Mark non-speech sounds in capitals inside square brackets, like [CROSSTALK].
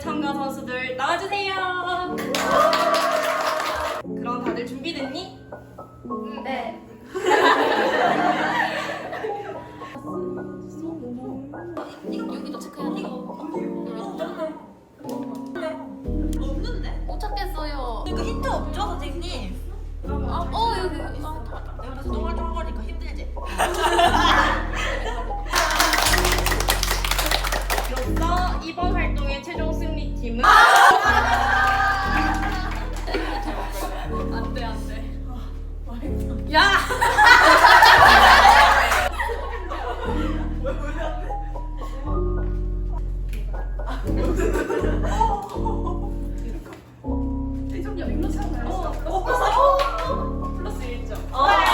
선수들 나와주세요. 그럼 다들 준비됐니? 네. 여기도 체크해야 돼. 없는데? 못 찾겠어요. 이거 힌트 없죠, 선생님? 아, 어 여기. 아, 내가 다시 동글동글 거리니까 힘들지? [LAUGHS] 이로써 이번 활동의 최종 아.